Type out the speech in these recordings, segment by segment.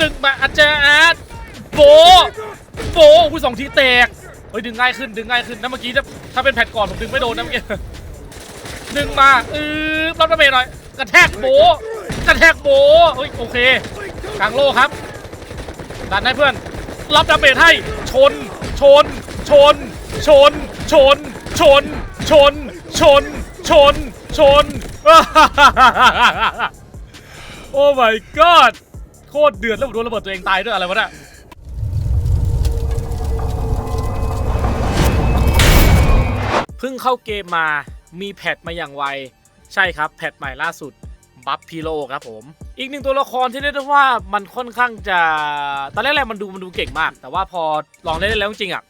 ดึงมาอาจารย์โบโบอุ้ยสองทีแตกเฮ้ยดึงง่ายขึ้นดึงง่ายขึ้นนะเมื่อกี้ถ้าถ้าเป็นแผ่นก่อนผมดึงไม่โดนนะเมื่อกี้ดึงมาอือรับดาเมจหน่อยกระแทกโบกระแทกโบเฮ้ยโอเคกลางโลครับดันให้เพื่อน รับดาเมจให้ชน ชน ชน ชน ชน ชน ชน ชน ชน ชน โอ้ my god คตรเดือดแล้วผมโดนระเบิดตัวเองตายด้วยอะไรวะเนี่ยเพิ่งเข้าเกมมามีแพทมาอย่างไว ใช่ครับ แพทใหม่ล่าสุดบัฟพีโลครับผม อีกหนึ่งตัวละครที่เรียกได้ว่ามันค่อนข้างจะ ตอนแรกๆมันดูมันดูเก่งมาก แต่ว่าพอลองเล่นแล้วจริงๆอะ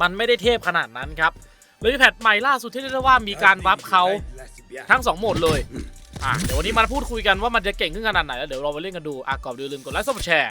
มันไม่ได้เทพขนาดนั้นครับเลยมีแพทใหม่ล่าสุดที่เรียกได้ว่ามีการบัฟเขาทั้งสองโหมดเลย อะเดี๋ยววันนี้มาพูดคุยกันว่ามันจะเก่งขึ้นขนาดไหนแล้วเดี๋ยวเราไปเล่นกันดูอะก่อนดูลืมกดไลค์กดแชร์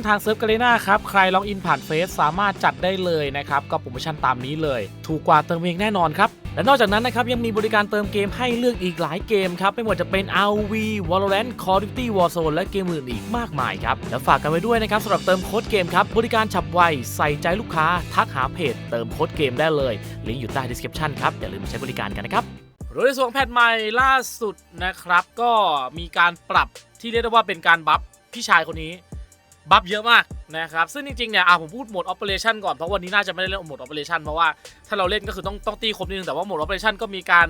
ทางเซิร์ฟกาเลนาครับ ใครล็อกอินผ่านเฟซสามารถจัดได้เลยนะครับ ก็โปรโมชั่นตามนี้เลย ถูกกว่าเติมเองแน่นอนครับ และนอกจากนั้นนะครับ ยังมีบริการเติมเกมให้เลือกอีกหลายเกมครับ ไม่ว่าจะเป็น RV Valorant Call of Duty Warzone และเกมอื่นอีกมากมายครับ แล้วฝากกันไว้ด้วยนะครับสำหรับเติมโค้ดเกมครับบริการฉับไวใส่ใจลูกค้าทักหาเพจเติมโค้ดเกมได้เลยลิงก์อยู่ใต้ description ครับอย่าลืมใช้บริการกันนะครับโดยในส่วนแพทใหม่ล่าสุดนะครับ ก็มีการปรับที่เรียกได้ว่าเป็นการบัฟพี่ชายคนนี้ บัฟเยอะมากนะครับซึ่งจริงๆเนี่ยอะผมพูดโหมด Operation ก่อนเพราะวันนี้น่าจะไม่ได้เล่นโหมด Operation เพราะว่าถ้าเราเล่นก็คือต้องต้องตีครบนิดนึงแต่ว่าโหมด Operation ก็มีการ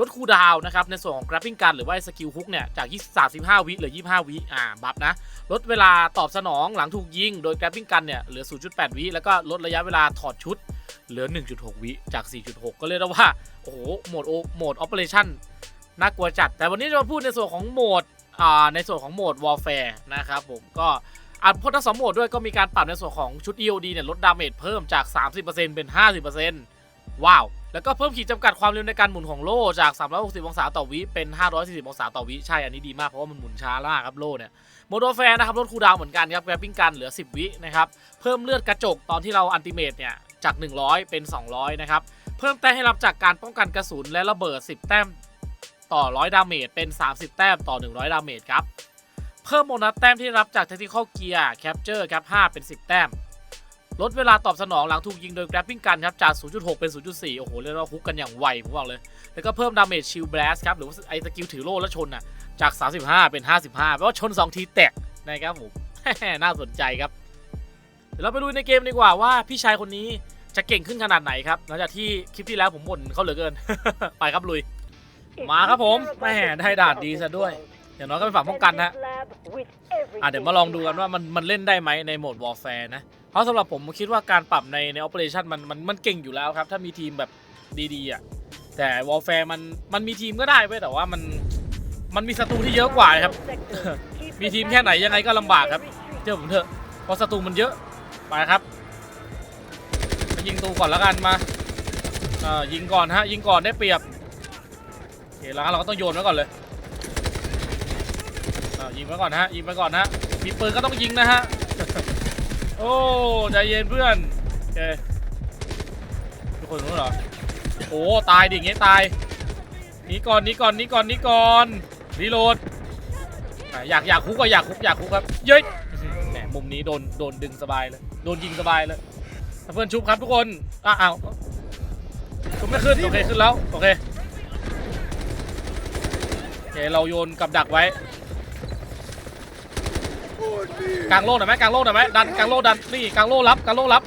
ลดคูลดาวนะครับในส่วนของ grappling gun หรือว่าสกิลฮุกเนี่ยจาก35 วิเหลือ 25 วิอ่าบัฟนะลดเวลาตอบสนองหลังถูกยิง โดย grappling gun เนี่ยเหลือ 0.8 วิแล้วก็ลดระยะเวลาถอดชุดเหลือ 1.6 วิจาก 4.6 ก็เรียกได้ว่าโอ้โหโหมดโอโหมด Operation น่ากลัวจัด แต่วันนี้จะมาพูดในส่วนของโหมดอ่าในส่วนของโหมด Warfare นะครับผมก็ อ่าพอทั้งสองโหมดด้วยก็มีการปรับในส่วนของชุด EOD เนี่ยลดดาเมจเพิ่มจาก 30%เป็น 50%ว้าว แล้วก็เพิ่มขีดจำกัดความเร็วในการหมุนของโล่จาก 360 องศาต่อวิเป็น 540 องศาต่อวิใช่อันนี้ดีมากเพราะว่ามันหมุนช้ามากครับโล่เนี่ยโหมด Warfare นะครับลดคูลดาวเหมือนกันครับแกรปปิ้งกันเหลือ 10 วินะครับเพิ่มเลือดกระจกตอนที่เราอันติเมตเนี่ยจาก 100 เป็น 200 นะครับ เพิ่มแต้มให้รับจากการป้องกันกระสุนและระเบิด 10 แต้มต่อ 100 ดาเมจ เป็น 30 แต้มต่อ 100 ดาเมจครับ เพิ่มโบนัสแต้มที่รับจาก Tactical Gear Capture ครับ 5 เป็น 10 แต้ม ลดเวลาตอบสนองหลังถูกยิงโดย Grappling Gun ครับ จาก 0.6 เป็น 0.4 โอ้โห เรียกว่าฮุกกันอย่างไว ผมบอกเลย แล้วก็เพิ่มดาเมจ Shield Blast ครับ หรือว่าไอ้สกิลถือโล่แล้วชนอะจาก 35 เป็น 55แปลว่าชน 2 ทีแตกนะครับผมน่าสนใจครับ เดี๋ยวเราไปดูในเกมดีกว่าว่าพี่ชายคนนี้จะเก่งขึ้นขนาดไหนครับหลังจากที่คลิปที่แล้วผมบ่นเขาเหลือเกิน ไปครับลุย มาครับผมแม่ได้ดาดดีซะด้วย อย่างน้อยก็เป็นฝั่งป้องกันนะอะเดี๋ยวมาลองดูกันว่ามันมันเล่นได้ไหมในโหมด Warfare นะ เพราะสำหรับผมผมคิดว่าการปรับในใน Operation มันมันมันเก่งอยู่แล้วครับ ถ้ามีทีมแบบดีๆอะแต่ Warfare มันมันมีทีมก็ได้เว้ยแต่ว่ามันมันมีศัตรูที่เยอะกว่าครับ มีทีมแค่ไหนยังไงก็ลำบากครับเชื่อผมเถอะเพราะศัตรูมันเยอะไปครับมายิงตูก่อนแล้วกันมาเอ่อยิงก่อนฮะยิงก่อนได้เปรียบโอเคแล้วเราก็ต้องโยนไว้ก่อนเลย ยิงไว้ก่อนฮะยิงไว้ก่อนฮะมีปืนก็ต้องยิงนะฮะโอ้ใจเย็นเพื่อนโอเคทุกคนรู้เหรอโอ้ตายดิอย่างเงี้ยตายหนีก่อนหนีก่อนหนีก่อนหนีก่อนรีโหลดอยากอยากคุกก็อยากคุกอยากคุกครับเย้ยแหมมุมนี้โดนโดนดึงสบายเลยโดนยิงสบายเลยถ้าเพื่อนชุบครับทุกคนอ้าวชุบไม่ขึ้นโอเคขึ้นแล้วโอเคโอเคเราโยนกับดักไว้ กลางโล่หน่อยไหมกลางโล่หน่อยไหมดันกลางโล่ดันนี่กลางโล่รับกลางโล่รับ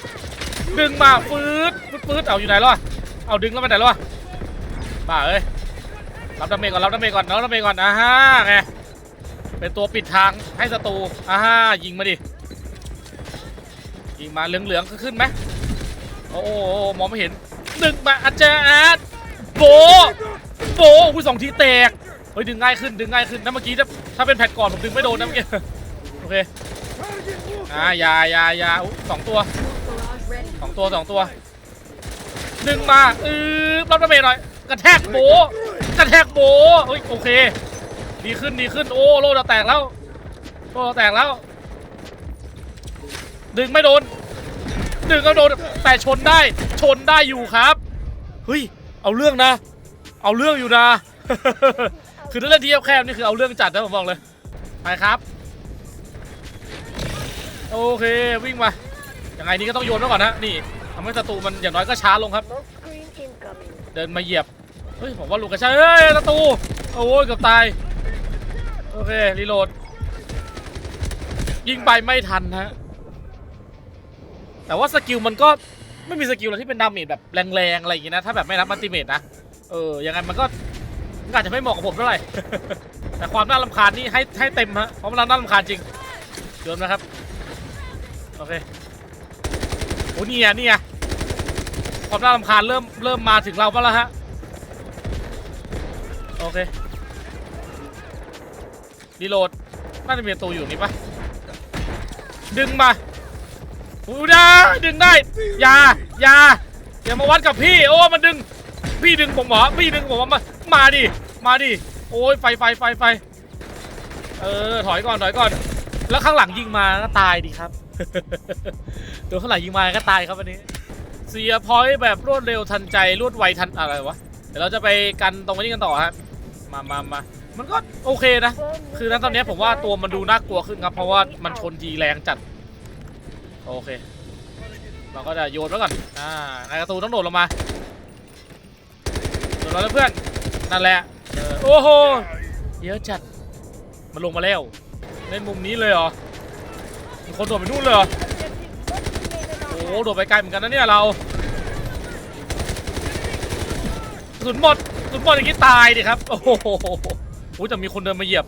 ดึงมาฟืดฟืดฟืดเอาอยู่ไหนแล้ววะเอาดึงแล้วไปไหนแล้ววะบ้าเอ้ยรับดาเมจก่อนรับดาเมจก่อนรับดาเมจก่อนอ่าฮะไงเป็นตัวปิดทางให้ศัตรูอ่าฮ่ายิงมาดิยิงมาเหลืองๆก็ขึ้นไหมโอ้โหมองไม่เห็นดึงมาอาจารย์โบโบอุ้ยสองทีแตกเฮ้ยดึงง่ายขึ้นดึงง่ายขึ้นนะเมื่อกี้ถ้าถ้าเป็นแผ่นก่อนผมดึงไม่โดนนะเมื่อกี้ อเคอ่ายายายาอุ๊ยสองตัวสองตัวสองตัวดึงมาอือรับดาเมจหน่อย กระแทกโบกระแทกโบเฮ้ยโอเค ดีขึ้นดีขึ้นโอ้โลจะแตกแล้วโลจะแตกแล้ว ดึงไม่โดน ดึงก็โดนแต่ชนได้ชนได้อยู่ครับเฮ้ยเอาเรื่องนะ เอาเรื่องอยู่นะ คือถ้าเล่นที่แคบๆนี่คือเอาเรื่องจัดนะผมบอกเลย ไปครับ โอเควิ่งมายังไงนี่ก็ต้องโยนไว้ก่อนนะนี่ทำให้ศัตรูมันอย่างน้อยก็ช้าลงครับ เดินมาเหยียบเฮ้ยผมว่าลูกกระชากเฮ้ยศัตรูโอ้ยเกือบตายโอเครีโหลดยิงไปไม่ทันฮะแต่ว่าสกิลมันก็ไม่มีสกิลอะไรที่เป็นดาเมจแบบแรงๆอะไรอย่างงี้นะถ้าแบบไม่รับมัลติเมทนะเออยังไงมันก็มันอาจจะไม่เหมาะกับผมเท่าไหร่แต่ความน่ารำคาญนี่ให้ให้เต็มฮะเพราะมันน่ารำคาญจริงโยนนะครับ โอเคโอ้นี่ไงนี่ไงความน่ารำคาญเริ่มเริ่มมาถึงเราบ้างแล้วฮะ โอเครีโหลด น่าจะมีประตูอยู่นี่ปะดึงมาอู้ได้ดึงได้อย่าอย่าอย่ามาวัดกับพี่ โอ้มันดึง พี่ดึงผมเหรอพี่ดึงผมมามาดิมาดิโอ้ยไฟไฟไฟไฟเออถอยก่อนถอยก่อน แล้วข้างหลังยิงมาก็ตายดิครับ โดนข้างหลังยิงมาก็ตายครับวันนี้เสียพอยต์แบบรวดเร็วทันใจรวดไวทันอะไรวะเดี๋ยวเราจะไปกันตรงนี้กันต่อฮะมามามามันก็โอเคนะ คือนั้นตอนนี้ผมว่าตัวมันดูน่ากลัวขึ้นครับ เพราะว่ามันชนทีแรงจัด โอเค เราก็จะโยนไว้ก่อน อ่านายกร์ตูนต้องโดดลงมา โดดลงแล้วเพื่อน นั่นแหละ โอ้โห เยอะจัด มันลงมาแล้ว เล่นมุมนี้เลยเหรอ คนโดดไปนู่นเลยเหรอโอ้โหโดดไปไกลเหมือนกันนะเนี่ยเราสุนหมดสุนหมดอย่างนี้ตายดิครับ โอ้โหโอ้แต่มีคนเดินมาเหยียบ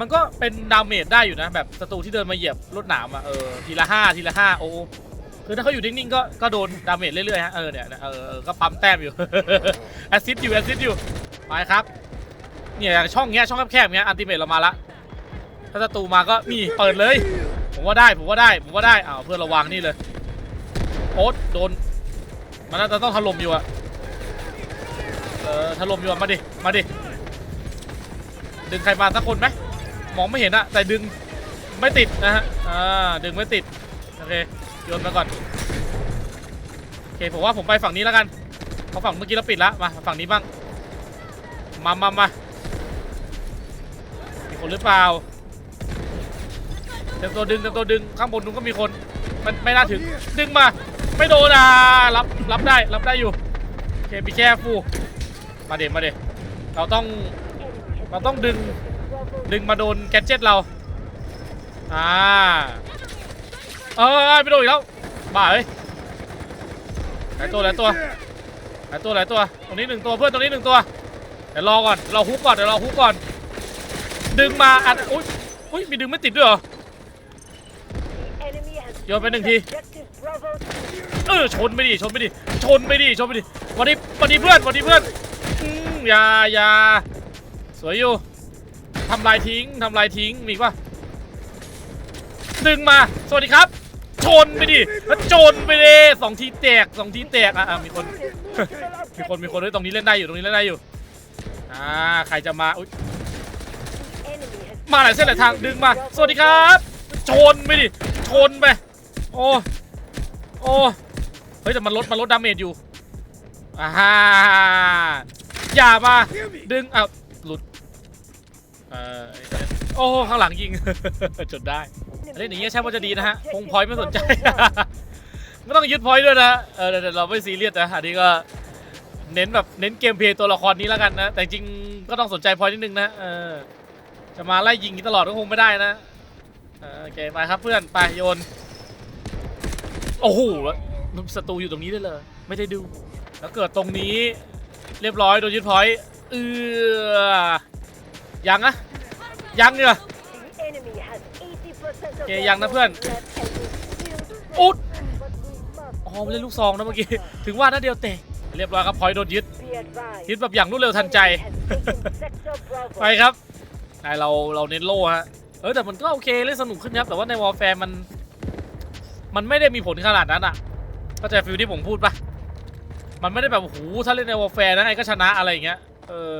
มันก็เป็นดาเมจได้อยู่นะ แบบศัตรูที่เดินมาเหยียบรถหนามอะเออทีละห้าทีละห้าโอ้คือถ้าเขาอยู่นิ่งๆก็ก็โดนดาเมจเรื่อยๆฮะเออเนี่ยเออก็ปั๊มแต้มอยู่แอซิดอยู่แอซิดอยู่ไปครับเนี่ยช่องเงี้ยช่องแคบๆเงี้ยอันติเมตเรามาละถ้าศัตรูมาก็นี่เปิดเลย ผมว่าได้ผมว่าได้ผมว่าได้อ้าวเพื่อนระวังนี่เลยโอ๊ตโดนมันน่าจะต้องถล่มอยู่อะเออถล่มอยู่อะมาดิมาดิดึงใครมาสักคนไหมมองไม่เห็นอะแต่ดึงไม่ติดนะฮะอ่าดึงไม่ติดโอเคโยนมาก่อนโอเคผมว่าผมไปฝั่งนี้แล้วกันเพราะฝั่งเมื่อกี้เราปิดล้วมาฝั่งนี้บ้างมามามามีคนหรือเปล่า เต็มตัวดึงเต็มตัวดึงข้างบนนู้นก็มีคนมันไม่น่าถึงดึงมา ไม่โดนอะรับรับได้รับได้อยู่โอเคมีแค่ฟูมาเด็มาเด็เราต้องเราต้องดึงดึงมาโดนแกเจ็ตเราอ่าเออไม่โดนอีกแล้วบ้าเอ้ยหลายตัวหลายตัวหลายตัวหลายตัวตรงนี้หนึ่งตัวเพื่อนตรงนี้หนึ่งตัวเดี๋ยวรอก่อนเราฮุกก่อนเดี๋ยวเราฮุกก่อน ดึงมาอัดอุ้ยอุ้ยมีดึงไม่ติดด้วยเหรอ โยนไปหนึ่งที objective Bravo เออชนไปดิชนไปดิชนไปดิชนไปดิวันนี้วันนี้เพื่อนวันนี้เพื่อนอืมอย่าอย่าสวยอยู่ทำลายทิ้งทำลายทิ้งมีอีกปะดึงมาสวัสดีครับ ชนไปดิแล้วชนไปดิสองทีแตกสองทีแตกอะอะมีคน มีคนมีคนด้วยตรงนี้เล่นได้อยู่ตรงนี้เล่นได้อยู่อ่าใครจะมาอุ๊ย Enemy has มาหลายเส้นหลายทางดึงมา สวัสดีครับ ชนไปดิชนไป โอ้โอ้เฮ้ยแต่มันลดมันลดดาเมจอยู่อ่าฮ่าอย่ามาดึงอะหลุดเอ่อโอ้ข้างหลังยิงจนได้เล่นอย่างเงี้ยใช่ว่าจะดีนะฮะคงพอยไม่สนใจ ไม่ต้องยึดพอยด้วยนะเออเดี๋ยวเราไม่ซีเรียสนะอันนี้ก็เน้นแบบเน้นเกมเพลย์ตัวละครนี้แล้วกันนะ แต่จริงก็ต้องสนใจพอยนิดนึงนะเออจะมาไล่ยิงอย่างนี้ตลอดก็คงไม่ได้นะโอเคไปครับเพื่อนไปโยน โอ้โหแล้วศัตรูอยู่ตรงนี้ได้เลย ไม่ได้ดู แล้วเกิดตรงนี้ เรียบร้อยโดนยึดพอยต์เออยังอะยังเหรอ The enemy has 80% of โอเคยังนะเพื่อนอุ๊ดอ๋อเล่นลูกซองนะเมื่อกี้ ถึงว่านัดเดียวเตะเรียบร้อยครับพอยต์โดนยึด ยึดแบบอย่างรวดเร็วทันใจ ไปครับนายเราเราเน้นโล่ฮะ เออแต่มันก็โอเคเล่นสนุกขึ้นครับ แต่ว่าในวอลแฟร์มัน มันไม่ได้มีผลขนาดนั้นอะเข้าใจฟิลที่ผมพูดปะมันไม่ได้แบบโอ้โหถ้าเล่นในวอลแฟร์นะไอ้ก็ชนะอะไรอย่างเงี้ยเออ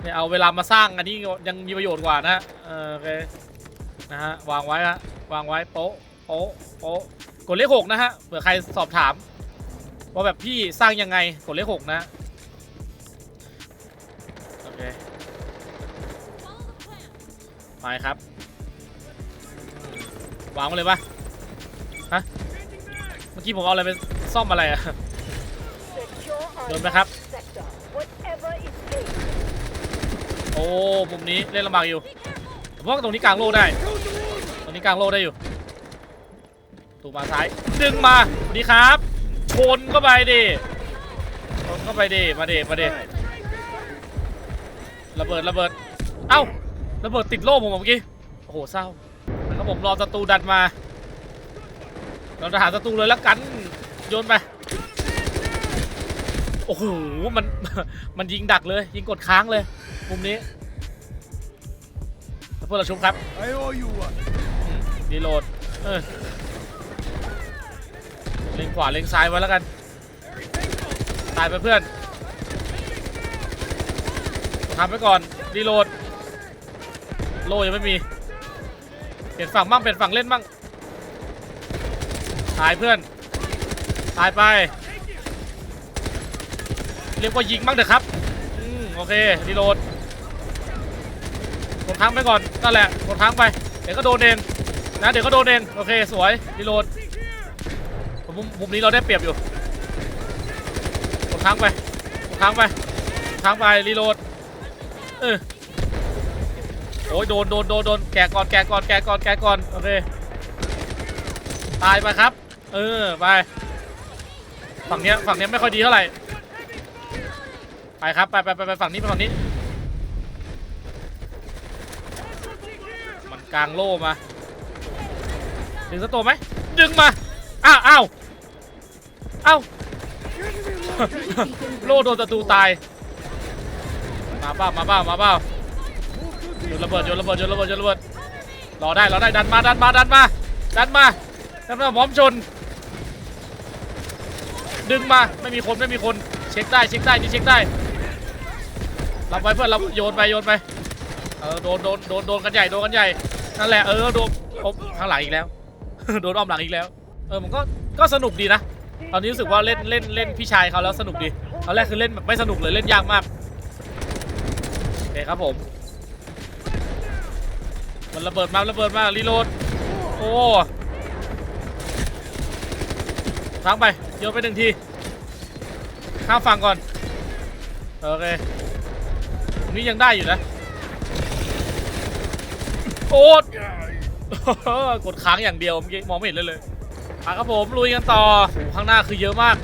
เนี่ยเอาเวลามาสร้างอันนี้ยังมีประโยชน์กว่านะเออโอเคนะฮะวางไว้ฮะวางไว้โป๊ะโป๊ะโป๊ะกดเลขหกนะฮะเผื่อใครสอบถามว่าแบบพี่สร้างยังไงกดเลขหกนะโอเคไปครับ วางมาเลยปะ ฮะ เมื่อกี้ผมเอาอะไรไปซ่อมอะไรอะโดนไหมครับ โอ้มุมนี้เล่นลำบากอยู่ผมว่าตรงนี้กลางโลได้ ตรงนี้กลางโลได้อยู่ถูกมาซ้าย ดึงมาดีครับชนเข้าไปดิชนเข้าไปดิ มาดิ มาดิ ระเบิด ระเบิด เอ้า ระเบิดติดโล่ผมเมื่อกี้ โอ้โห เศร้าแล้วผมรอศัตรูดันมา เราจะหาศัตรูเลยแล้วกัน โยนไป โอ้โห มัน มันยิงดักเลย ยิงกดค้างเลย มุมนี้เพื่อนเราชุบครับ I owe you one. รีโหลดเออเล็งขวาเล็งซ้ายไว้แล้วกัน ตายไปเพื่อนทำไปก่อนรีโหลด โลยังไม่มี เปลี่ยนฝั่งบ้างเปลี่ยนฝั่งเล่นบ้าง ตายเพื่อน ตายไป เรียกว่ายิงบ้างเถอะครับ อืมโอเครีโหลดกดค้างไปก่อนนั่นแหละกดค้างไป เดี๋ยวก็โดนเองนะเดี๋ยวก็โดนเองโอเคสวยรีโหลดมุมมุมนี้เราได้เปรียบอยู่กดค้างไปกดค้างไปกดค้างไปรีโหลดเออโอ้ยโดนโดนโดนโดนแกะก่อนแกะก่อนแกะก่อนแกะก่อนโอเคตายไปครับ เออไปฝั่งเนี้ยฝั่งเนี้ยไม่ค่อยดีเท่าไหร่ไปครับไปไปไปไปฝั่งนี้ไปฝั่งนี้ มันกลางโล่มาดึงสตัวไหมดึงมาอ้าวอ้าวอ้าวโล่โดนศัตรูตายมาเปล่ามาเปล่ามาเปล่าโยนระเบิดโยนระเบิดโยนระเบิดโยนระเบิดรอได้รอได้ดันมาดันมาดันมาดันมาดันมาพร้อมชน ดึงมาไม่มีคนไม่มีคนเช็คได้เช็คได้นี่เช็คได้รับไว้เพื่อนเราโยนไปโยนไปเออโดนโดนโดนโดนกันใหญ่โดนกันใหญ่นั่นแหละเออโดนโอ้ข้างหลังอีกแล้ว โดนอ้อมหลังอีกแล้ว เออมันก็ก็สนุกดีนะตอนนี้รู้สึกว่าเล่นเล่นเล่นพี่ชายเขาแล้วสนุกดีตอนแรกคือเล่นแบบไม่สนุกเลยเล่นยากมากโอเคครับผม มันระเบิดมาระเบิดมารีโหลดโอ้ทางไป โยนไปหนึ่งที ข้ามฝั่งก่อน โอเคตรงนี้ยังได้อยู่นะ โอ๊ตกดค้างอย่างเดียวเมื่อกี้มองไม่เห็นเลยเลยอะครับผมลุยกันต่อข้างหน้าคือเยอะมาก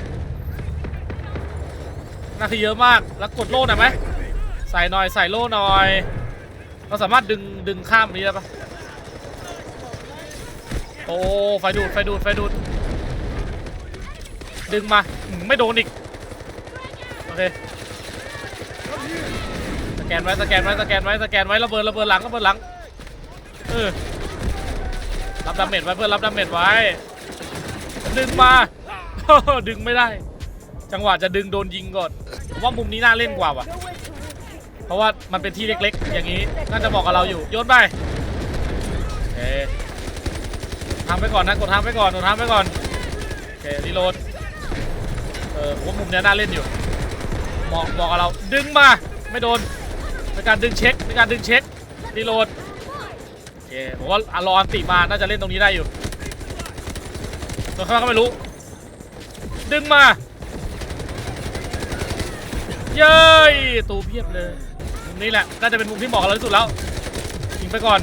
หน้าคือเยอะมาก แล้วกดโล่หน่อยไหม ใส่หน่อยใส่โล่หน่อย เราสามารถดึงดึงข้ามนี้ได้ปะโอ้ไฟดูดไฟดูดไฟดูด ดึงมาไม่โดนอีก โอเค สแกนไว้ สแกนไว้ สแกนไว้ สแกนไว้ ระเบิด ระเบิดหลัง ระเบิดหลัง เออ รับดาเมจไว้เพื่อนรับดาเมจไว้ ดึงมา ดึงไม่ได้ จังหวะจะดึงโดนยิงก่อน ผมว่ามุมนี้น่าเล่นกว่าว่ะ เพราะว่ามันเป็นที่เล็กๆ อย่างนี้ น่าจะเหมาะกับเราอยู่ โยนไปโอเคทำไปก่อนนะ กดทำไปก่อน กดทำไปก่อน โอเครีโหลด ออผมว่ามุมเนี้ยน่าเล่นอยู่เหมาะเหมาะกับเราดึงมาไม่โดนเป็นการดึงเช็คเป็นการดึงเช็ครีโหลดโอเคผมว่าอารออันติมาน่าจะเล่นตรงนี้ได้อยู่ตัวข้างล่างก็ไม่รู้ ดึงมาเย้ยตูเพียบเลยมุมนี้แหละน่าจะเป็นมุมที่เหมาะกับเราที่สุดแล้วยิงไปก่อน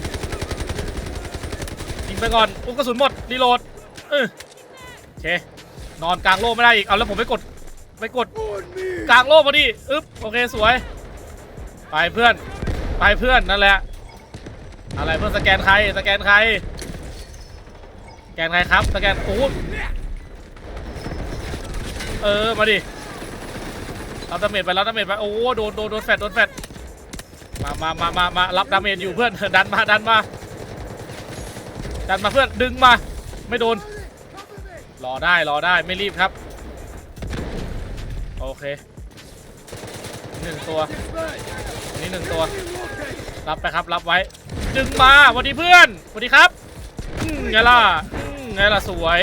ยิงไปก่อนอุ้กกระสุนหมดรีโหลดเออโอเค นอนกลางโล่ไม่ได้อีก เอาแล้วผมไปกดไปกดกลางโล่พอดีอึ๊บโอเคสวย ไปเพื่อน ไปเพื่อนนั่นแหละ อะไรเพื่อนสแกนใครสแกนใครสแกนใครครับสแกนโอ้เออมาดิรับดาเมจไปรับดาเมจไปโอ้โดนโดนโดนแฟดโดนแฟดมามามามามารับดาเมจอยู่เพื่อนดันมาดันมาดันมาเพื่อนดึงมาไม่โดน รอได้รอได้ไม่รีบครับ โอเคหนึ่งตัวนี่หนึ่งตัว รับไปครับรับไว้ ดึงมาสวัสดีเพื่อนสวัสดีครับไงล่ะไงล่ะสวย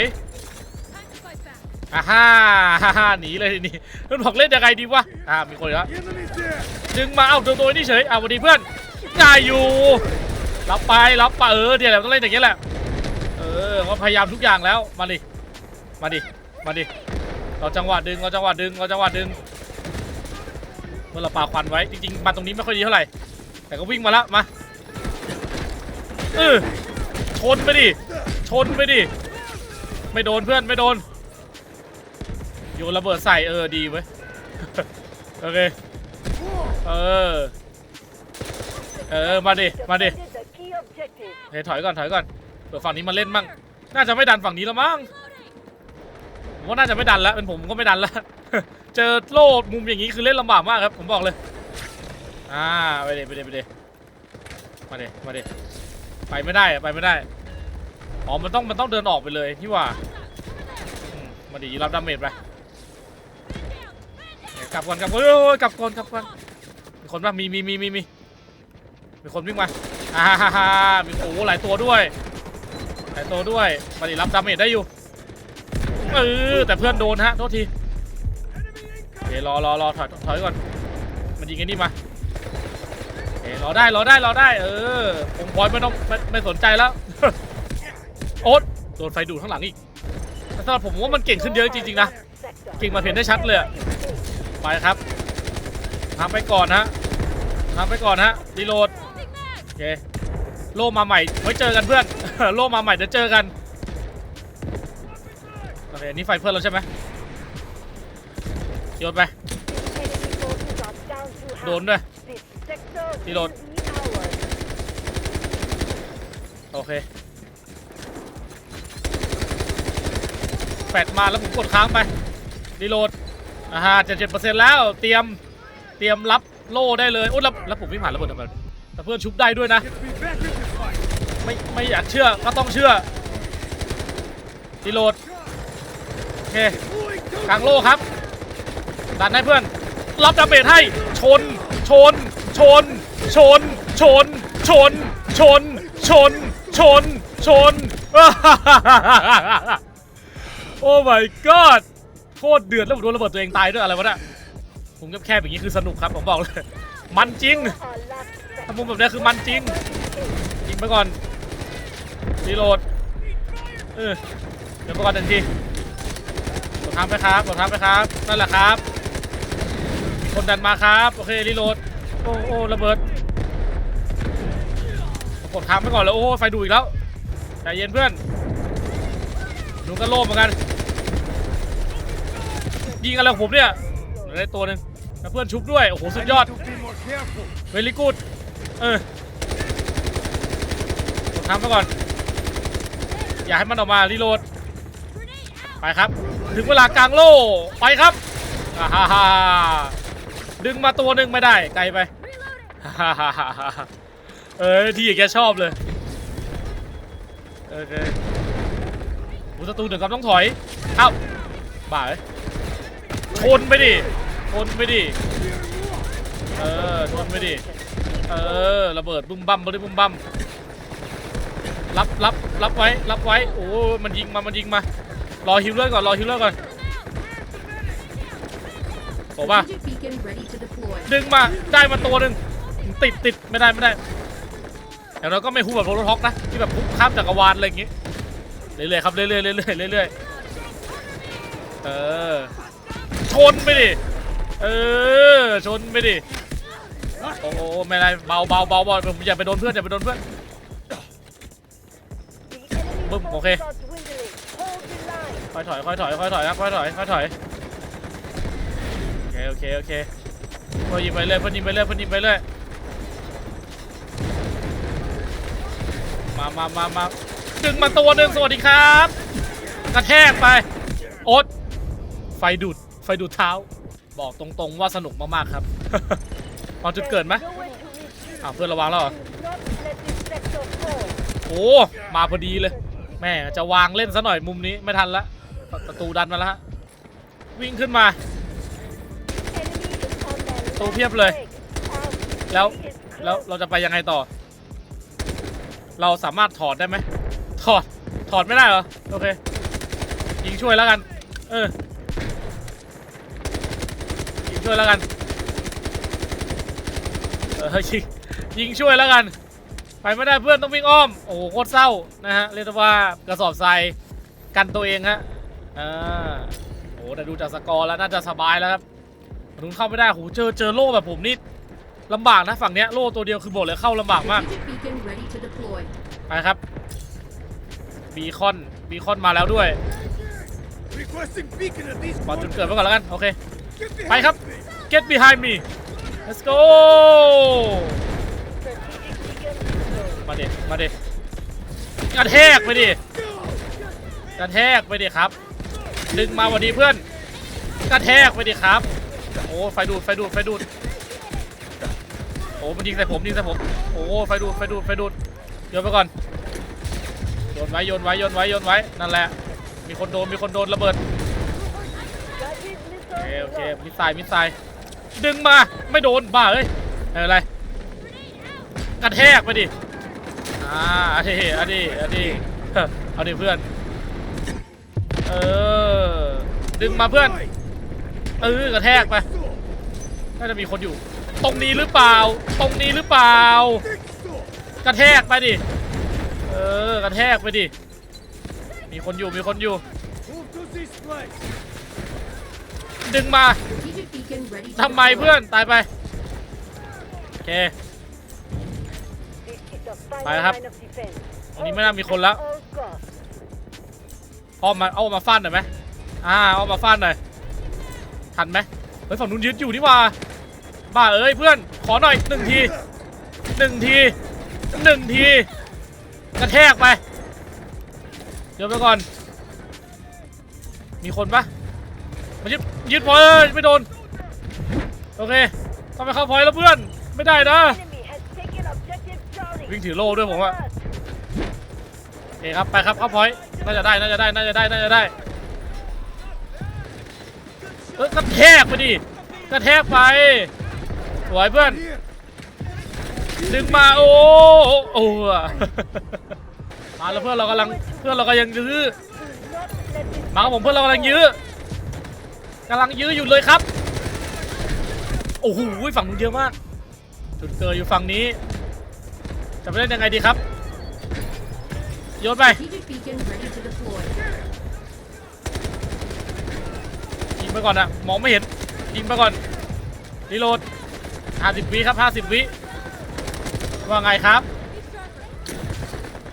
อ่าฮ่าฮ่าฮ่าหนีเลยทีนี่นุ่นบอกเล่นยังไงดีวะอ่ามีคนแล้วดึงมาเอาตัวตัวนี่เฉยอ่าสวัสดีเพื่อนง่ายอยู่รับไปรับไปเออเดี๋ยวเราต้องเล่นอย่างนี้แหละเออก็พยายามทุกอย่างแล้วมาดิ มาดิ มาดิ เราจังหวะดึง เราจังหวะดึง เราจังหวะดึง เมื่อเราปาควันไว้ จริงๆ มาตรงนี้ไม่ค่อยดีเท่าไหร่ แต่ก็วิ่งมาล้วมา เออชนไปดิ ชนไปดิ ไม่โดนเพื่อนไม่โดน โยนระเบิดใส่เออดีเว้ย โอเค เออ เออ มาดิ มาดิเฮ้ยถอยก่อนถอยก่อนเปิดฝั่งนี้มาเล่นมั่ง น่าจะไม่ดันฝั่งนี้แล้วมั้ง ผมว่าน่าจะไม่ดันแล้วเป็นผมก็ไม่ดันแล้ว เจอโล่มุมอย่างนี้คือเล่นลำบากมากครับ ผมบอกเลย อ่าไปเดไปเดไปเดมาเดมาเดไปไม่ได้ไปไม่ได้อ๋อมันต้องมันต้องเดินออกไปเลยที่ว่ามาดีรับดาเมจไปกลับก่อนกลับก่อนโอ้ยกลับก่อนกลับก่อนมีคนป่ะมีมีมีมีมีมีคนวิ่งมาอ่าฮ่าฮ่าฮ่ามีโอ้หหลายตัวด้วยหลายตัวด้วยมาดิรับดาเมจได้อยู่ เออแต่เพื่อนโดนฮะโทษทีโอเครอรอรอถอยถอยก่อน มันยิงไอ้นี่มาโอเครอได้รอได้รอได้ เออผมพอยไม่ต้องไม่ไม่สนใจแล้ว โอ๊ตโดนไฟดูดข้างหลังอีกแต่สำหรับผมว่ามันเก่งขึ้นเยอะจริงๆนะ เก่งมาเห็นได้ชัดเลยอะไปครับทำไปก่อนฮะทำไปก่อนฮะรีโหลดโอเคโล่มาใหม่ไว้เจอกันเพื่อน โล่มาใหม่เดี๋ยวเจอกัน เคนี่ไฟเพื่อนเราใช่ไหมโยนไป โดนด้วย This sector Reload. will be ours. โอเค แฟดมาแล้วผมกดค้างไปรีโหลดอ่าฮะเจ็ดเจ็ดเปอร์เซ็นต์แล้ว เตรียม เตรียมรับโล่ได้เลย โอ้แล้วแล้วผมไม่ผ่านระเบิดทำไมแต่เพื่อนชุบได้ด้วยนะ ไม่ ไม่อยากเชื่อ ก็ต้องเชื่อรีโหลด เคกลางโลครับ ดันให้เพื่อน รับดาเมจให้ ชน ชน ชน ชน ชน ชน ชน ชน ชน ชน โอ้ my god โคตรเดือดแล้วผมโดนระเบิดตัวเองตายด้วยอะไรวะเนี่ยผมแคบๆอย่างนี้คือสนุกครับผมบอกเลย มันจริง Our last ถ้ามุมแบบนี้คือมันจริงยิงไปก่อนรีโหลด เออเดี๋ยวไปก่อนหนึ่งที ทางไปครับกดทางไปครับ นั่นแหละครับคนดันมาครับ โอเครีโหลด โอ้โอ้ระเบิด กดทางไปก่อนแล้ว โอ้ไฟดูอีกแล้วใจเย็นเพื่อนหนูก็โลภเหมือนกัน ยิงอะไรของผมเนี่ยได้ตัวหนึ่งแล้วเพื่อนชุบด้วย โอ้โห สุดยอดเวลิกูดเออกดทำไปก่อน อย่าให้มันออกมารีโหลด ไปครับ ถึงเวลากลางโล่ไปครับอ่าฮ่าฮ่าดึงมาตัวหนึ่งไม่ได้ไกลไปฮ่าฮ่าฮ่าเออที่แกชอบเลยโอเคหูศัตรูหนึ่งครับต้องถอยเอ้าบ้ายชนไปดิชนไปดิเออชนไปดิเออระเบิดบุ้มบั้มบริบุ้มบั้มรับรับรับไว้รับไว้โอ้มันยิงมามันยิงมา รอฮิวเลอร์ก่อน รอฮิวเลอร์ก่อนโอ้ป่ะ Strategic beacon ready to deploy. ดึงมา ได้มาตัวหนึ่งติดติดไม่ได้ไม่ได้แต่เราก็ไม่ฮู้แบบโรลท็อกนะ ที่แบบพุกข้ามจักรวาลอะไรอย่างงี้ เรื่อยๆครับ เรื่อยๆเรื่อยๆเรื่อยๆเออ ชนไปดิ เออ ชนไปดิ โอ้โหไม่ได้เบาเบาเบาเบาผมอย่าไปโดนเพื่อนอย่าไปโดนเพื่อน The enemy Boom, forces okay. are ค่อยถอยค่อยถอยค่อยถอยครับค่อยถอยค่อยถอยโอเคโอเคโอเคเพื่อนยิงไปเรื่อยเพื่อนยิงไปเรื่อยเพื่อนยิงไปเรื่อยมามามามาดึงมาตัวหนึ่งสวัสดีครับ กระแทกไปโอ๊ตไฟดูดไฟดูดเท้า บอกตรงๆว่าสนุกมากๆครับเอาจุดเกิดไหมอ้าวเพื่อนระวังแล้วเหรอโอ้มาพอดีเลยแม่จะวางเล่นซะหน่อยมุมนี้ไม่ทันละ ประตูดันมาแล้วฮะวิ่งขึ้นมาตัว last เพียบเลย แล้วแล้วเราจะไปยังไงต่อ เราสามารถถอดได้ไหมถอดถอดไม่ได้เหรอโอเคยิงช่วยแล้วกัน เออยิงช่วยแล้วกันเออยิงยิงช่วยแล้วกัน ไปไม่ได้เพื่อนต้องวิ่งอ้อม โอ้โหโคตรเศร้านะฮะเรียกว่า กระสอบทรายกันตัวเองฮะ อ่าโอ้แต่ดูจากสกอร์แล้วน่าจะสบายแล้วครับฝั่นเข้าไม่ได้โหเจอเจอโล่แบบผมนี่ลำบากนะฝั่งเนี้ยโล่ตัวเดียวคือบอกเลยเข้าลำบากมาก Strategic beacon ready to deploy. ไปครับบีคอนบีคอนมาแล้วด้วยปอนจุดเกิดไว้ก่อนแล้วกันโอเคไปครับ get behind me let's go มาเด็มาเด็กระแทกไปดิกระแทกไปดิครับ ดึงมาวันดีเพื่อนกระแทกไปดิครับ โอ้ไฟดูดไฟดูดไฟดูดโอ้มันยิงใส่ผมยิงใส่ผมโอ้ไฟดูดไฟดูดไฟดูดโยนไปก่อนโยนไว้โยนไว้โยนไว้โยนไว้นั่นแหละ มีคนโดนมีคนโดนระเบิดโอเคโอเคมิสไซล์มิสไซล์ดึงมาไม่โดนบ้าเอ้ยไม่เป็นไรกระแทกไปดิอ่าเอาดิเอาดิเอาดิเฮ้เอาดิเพื่อน เออ ดึงมาเพื่อนเออกระแทกไปน่าจะมีคนอยู่ ตรงนี้หรือเปล่า ตรงนี้หรือเปล่า กระแทกไปดิ เออกระแทกไปดิ มีคนอยู่มีคนอยู่ ดึงมาทำไมเพื่อนตายไปโอเคไปครับตรงนี้ไม่น่ามีคนแล้ว All costs. อ้อมมาเอามาฟาดหน่อยไหม อ่าเอามาฟาดหน่อยทันไหมเฮ้ยฝั่งนู้นยืดอยู่นี่ว่าบ้าเอ้ยเพื่อนขอหน่อยหนึ่งทีหนึ่งทีหนึ่งทีกระแทกไปเดี๋ยวไปก่อน มีคนปะมายึดยึดพอยไม่โดนโอเคต้องไปเข้าพอยแล้วเพื่อนไม่ได้นะวิ่งถือโล่ด้วยผมอะโอเคครับไปครับเข้าพอยน่าจะได้น่าจะได้น่าจะได้น่าจะได้ เออกระแทกไปดิกระแทกไปสวยเพื่อน ดึงมาโอ้โอ้โอมาแล้วเพื่อนเรากำลังเพื่อนเราก็ยังยื้อมาครับผมเพื่อนเรากำลังยื้อกำลังยื้ออยู่เลยครับโอ้โหฝั่งนู้นเยอะมาก จุดเกิดอยู่ฝั่งนี้ จะไปเล่นยังไงดีครับโยนไป ไปก่อนอะมองไม่เห็นยิงไปก่อนรีโหลด50วิครับ50วิว่าไงครับ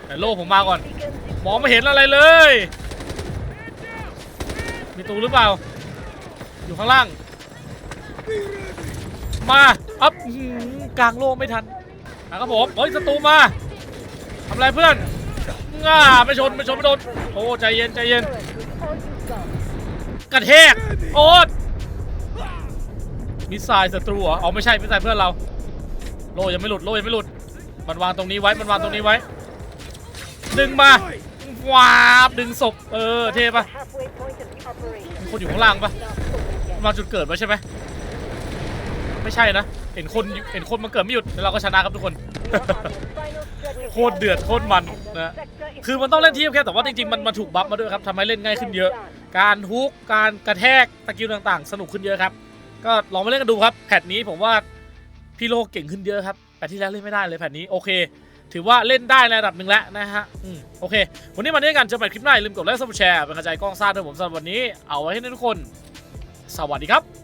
แต่โล่ผมมาก่อน มองไม่เห็นอะไรเลย มีตูหรือเปล่า อยู่ข้างล่าง มาอัพกลางโล่ไม่ทันนะครับผมเฮ้ยศัตรูมาทำอะไรเพื่อนง่าไม่ชนไม่ชนไม่โดนโอ้ใจเย็นใจเย็น กระแทก โอ๊ตมิสไซล์ศัตรูเหรออ๋อไม่ใช่มิสไซล์เพื่อนเรา โลยังไม่หลุด โลยังไม่หลุด มันวางตรงนี้ไว้ มันวางตรงนี้ไว้ ดึงมาวาบดึงศพ เออ เทปะมีคนอยู่ข้างล่างปะ Now focus again. วาจุดเกิดไว้ใช่ไหม ไม่ใช่นะ เห็นคนเห็นคนมันเกิดไม่หยุดแล้วเราก็ชนะครับทุกคน โคตรเดือดโคตรมันนะ คือมันต้องเล่นทีมแค่แต่ว่าจริงๆมันมาถูกบัฟมาด้วยครับทำให้เล่นง่ายขึ้นเยอะ การฮุกการกระแทกสกิลต่างๆ สนุกขึ้นเยอะครับ ก็ลองมาเล่นกันดูครับแพทนี้ผมว่าพี่โลเก่งขึ้นเยอะครับแต่ที่แล้วเล่นไม่ได้เลยแพทนี้โอเค ถือว่าเล่นได้ในระดับหนึ่งแล้วนะฮะอืมโอเค วันนี้มาเล่นกันเจอใหม่คลิปหน้าอย่าลืมกดไลค์ซับสไครต์เป็นกำลังใจกล้องซ่าด้วยผมสำหรับวันนี้เอาไว้ให้ทุกคน สวัสดีครับ